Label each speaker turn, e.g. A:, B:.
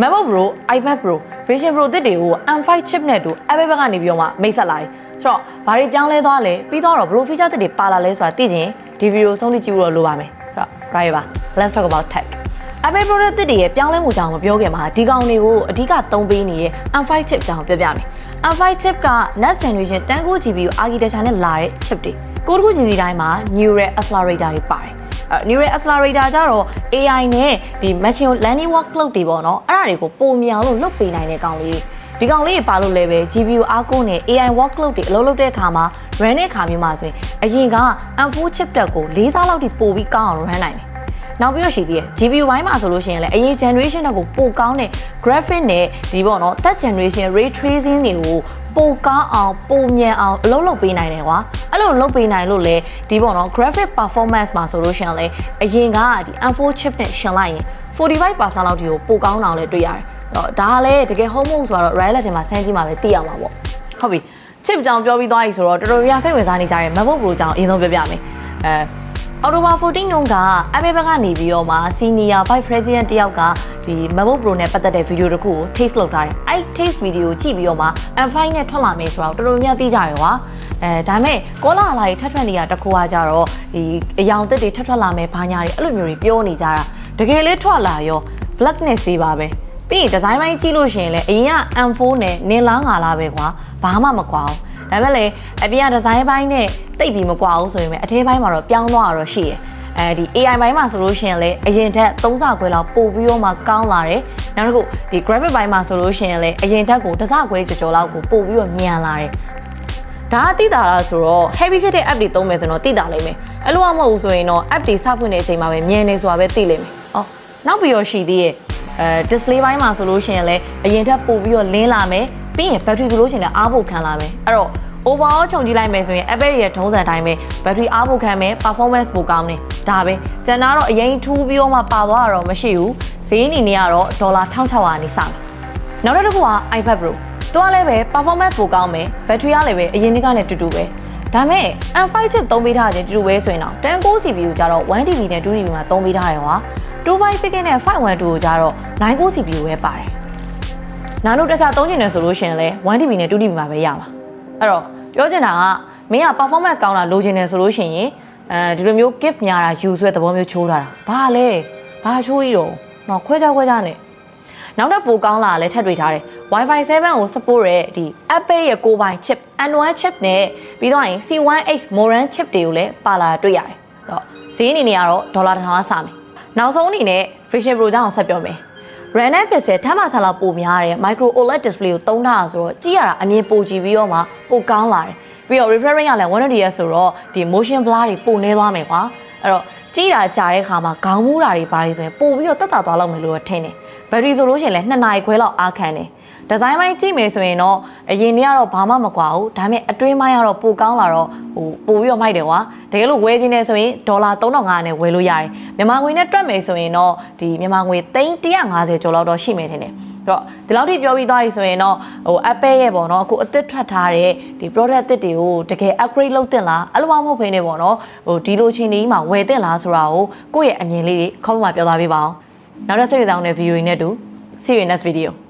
A: MacBook Pro iPad Pro Vision Pro တစ်တွေကို M5 chip နဲ့တူ Apple ဘက်ကနေပြီးတော့မှမိတ်ဆက်လာတယ်ဆိုတော့ဘာတွေပြောင်းလဲသွားလဲပြီးတော့ဘယ်လို feature တစ်တွေပါလာလဲဆိုတာသိချင်ဒီဗီဒီယိုဆုံးဖြတ်ကြည့်ဖို့တော့လိုပါမယ်ဆိုတော့ right ပါ let's talk about tech Apple product တစ်တွေရဲ့ပြောင်းလဲမှုကြောင့်မပြောခင်မှာဒီကောင်တွေကိုအဓိကသုံးပေးနေတဲ့ M5 chip ကြောင့်ပြောပြမယ် M5 chip က next generation 10 GPU architecture နဲ့လာတဲ့ chip တွေကိုတစ်ခုချင်းစီတိုင်းမှာ neural accelerator တွေပါတယ်အဲ neural accelerator ကြတော့ AI နဲ့ဒီ machine learning workload တွေပေါ့နော်အဲ့ဒါတွေကိုပုံမြန်လို့လုပ်ပေးနိုင်တဲ့ကောင်လေးတွေဒီကောင်လေးတွေပါလို့လည်းပဲ GPU အားကိုးနဲ့ AI workload တွေအလုပ်လုပ်တဲ့အခါမှာ run တဲ့အခါမျိုးမှာဆိုရင်အရင်က M4 chip တက်ကို၄စားလောက်ထိပိုပြီးကောင်းအောင် run နိုင်တယ်နောက်ပြီးတော့ရှိသေးတယ် GPU ဘိုင်းမှာဆိုလို့ရှိရင်လည်းအရင် generation တက်ကိုပိုကောင်းတဲ့ graphic နဲ့ဒီပေါ့နော် that generation ray tracing တွေကို ပိုကောင်းအောင်ပိုမြန်အောင်အလုပ်လုပ်ပေးနိုင်တယ်ကွာအဲ့လိုလုပ်ပေးနိုင်လို့လေဒီပေါ့နော် graphic performance မှာဆိုလို့ရှိရင်လည်းအရင်ကဒီ M4 chip နဲ့ရှင်လိုက်ရင်45%လောက်ထိကိုပိုကောင်းအောင်လည်းတွေ့ရတယ်အဲ့တော့ဒါကလည်းတကယ် home mode ဆိုတော့ reality မှာဆန်းကြည့်မှာပဲသိရမှာပေါ့ဟုတ်ပြီ chip ကြောင်ပြောပြီးသွားပြီဆိုတော့တော်တော်များများစိတ်ဝင်စားနေကြတဲ့ MacBook Pro ကြောင်အရင်ဆုံးပြောပြမယ်အဲ အော်တိုဘာ14နှုန်းက Apple ဘက်ကနေပြီးတော့မှ Senior Vice President တယောက်ကဒီ MacBook Pro နဲ့ပတ်သက်တဲ့ဗီဒီယိုတစ်ခုကို taste လုပ်ထားတယ်။အဲ့ taste ဗီဒီယိုကြည့်ပြီးတော့မှ M5 နဲ့ထွက်လာမယ်ဆိုတော့တော်တော်များများသိကြရကွာ။အဲဒါမဲ့ကောလာလာတွေထပ်ထွက်နေတာတစ်ခုကကြတော့ဒီအယောင်တက်တွေထပ်ထွက်လာမယ်ဘာညာတွေအဲ့လိုမျိုးတွေပြောနေကြတာတကယ်လေးထွက်လာရော black နဲ့စေးပါပဲ။ပြီးရင်ဒီဇိုင်းပိုင်းကြည့်လို့ရှိရင်လည်းအရင်က M4 နဲ့နင်းလားငါလားပဲကွာဘာမှမကွာဘူး။ ဒါပေမဲ့လည်းအပြင်ကဒီဇိုင်းပိုင်းနဲ့တိတ်ပြီးမကွာဘူးဆိုရင်ပဲအထဲပိုင်းမှာတော့ပြောင်းသွားတာတော့ရှိတယ်။အဲဒီ AI ဘိုင်းမှာဆိုလို့ရှိရင်လည်းအရင်ထက်3ဆခွဲလောက်ပို့ပြီးတော့မှကောင်းလာတယ်။နောက်တစ်ခုဒီ graphic ဘိုင်းမှာဆိုလို့ရှိရင်လည်းအရင်ထက်ကိုတစ်ဆခွဲကြော်ကြော်လောက်ကိုပို့ပြီးတော့မြန်လာတယ်။ဒါကတိတာလားဆိုတော့ heavy ဖြစ်တဲ့ app တွေသုံးမယ်ဆိုတော့တိတာလိမ့်မယ်။အဲ့လိုမှမဟုတ်ဘူးဆိုရင်တော့ app တွေစဖွင့်တဲ့အချိန်မှာပဲမြန်နေဆိုတာပဲသိလိမ့်မယ်။အော်နောက်ပြီးတော့ရှိသေးရဲ့အဲ display ဘိုင်းမှာဆိုလို့ရှိရင်လည်းအရင်ထက်ပို့ပြီးတော့လင်းလာမယ်။ ပြီးရင် battery ဆိုလို့ရှိရင်လည်းအားဖို့ခံလာမယ်။အဲ့တော့ overall ခြုံကြည့်လိုက်မယ်ဆိုရင် Apple ရဲ့ထုံးစံအတိုင်းပဲ battery အားဖို့ခံမယ် performance ပိုကောင်းတယ်ဒါပဲကျန်တာတော့အရင်ထူးပြီးတော့မှပါသွားတာတော့မရှိဘူးဈေးအနေနဲ့ကတော့ဒေါ်လာ1600နေစမယ်နောက်တစ်ခုက iPad Pro သူကလည်းပဲ performance ပိုကောင်းမယ် battery ကလည်းပဲအရင်ကနဲ့တူတူပဲဒါမဲ့ M5 chip သုံးပေးထားခြင်းတူတူပဲဆိုရင်တော့10 core CPU ကြတော့ 1TB နဲ့ 2TB မှာသုံးပေးထားတယ်ကွာ256နဲ့512ကိုကြတော့9 core CPU ပဲပါတယ် နားလို့တခြားသုံးချင်တယ်ဆိုလို့ရှိရင်လည်း 1TB နဲ့ 2TB မှာပဲရပါအဲ့တော့ပြောချင်တာကမင်းက performance ကောင်းတာလိုချင်တယ်ဆိုလို့ရှိရင်အဲဒီလိုမျိုး gift များတာယူဆွဲသဘောမျိုးချိုးထားတာဘာလဲဘာချိုးကြီးတော့တော့ခွဲခြားခွဲခြားနဲ့နောက်တော့ပိုကောင်းလာတာလည်းထပ်တွေ့ထားတယ် Wi-Fi 7ကို support ရဲ့ဒီ Apple ရဲ့ကိုယ်ပိုင် chip N1 chip နဲ့ပြီးတော့ရင် C1H Moran chip တွေကိုလည်းပါလာတာတွေ့ရတယ်။တော့ဈေးအနေနဲ့ကတော့ဒေါ်လာတစ်ထောင်ကစမယ်။နောက်ဆုံးအနေနဲ့ Vision Pro ကြောင့်ဆက်ပြောမယ်။ RAM နဲ့ pixel ထပ်မှဆာလာပိုများတဲ့ micro OLED display ကိုသုံးထားတာဆိုတော့ကြည့်ရတာအမြင်ပိုကြည့်ပြီးတော့မှပိုကောင်းလာတယ်ပြီးတော့ refresh rate ကလည်း 120Hz ဆိုတော့ဒီ motion blur တွေပိုနေသွားမယ်ကွာအဲ့တော့ကြည့်တာကြာတဲ့ခါမှာခေါင်းမူးတာတွေပါနေဆိုရင်ပိုပြီးတော့တက်တာသွားလောက်မယ်လို့ထင်တယ်ဘက်ထရီဆိုလို့ရှိရင်လည်း2နာရီခွဲလောက်အားခံတယ် ဒီဇိုင်းပိုင်းကြည့်မယ်ဆိုရင်တော့အရင်နေ့ကတော့ဘာမှမကွာဘူးဒါပေမဲ့အတွင်းပိုင်းကတော့ပိုကောင်းလာတော့ဟိုပိုပြီးတော့မိုက်တယ်ကွာတကယ်လို့ဝယ်ခြင်းနဲ့ဆိုရင်ဒေါ်လာ3500နဲ့ဝယ်လို့ရတယ်မြန်မာငွေနဲ့တွက်မယ်ဆိုရင်တော့ဒီမြန်မာငွေ350ကျော်လောက်တော့ရှိမယ်ထင်တယ်တော့ဒီလောက်ထိပြောပြီးသွားပြီဆိုရင်တော့ဟို Apple ရဲ့ပေါ့နော်အခုအသစ်ထွက်ထားတဲ့ဒီ product အသစ်တွေကိုတကယ် upgrade လုပ်တင်လားအဲ့လိုမှမဟုတ်ဘဲနဲ့ပေါ့နော်ဟိုဒီလိုချင်းဒီမှာဝယ်တင်လားဆိုတာကိုကိုယ့်ရဲ့အမြင်လေးတွေ comment မှာပြောသားပေးပါအောင်နောက်တစ်စိတ်ဝင်စားတဲ့ video တွေနဲ့တူ see you in next video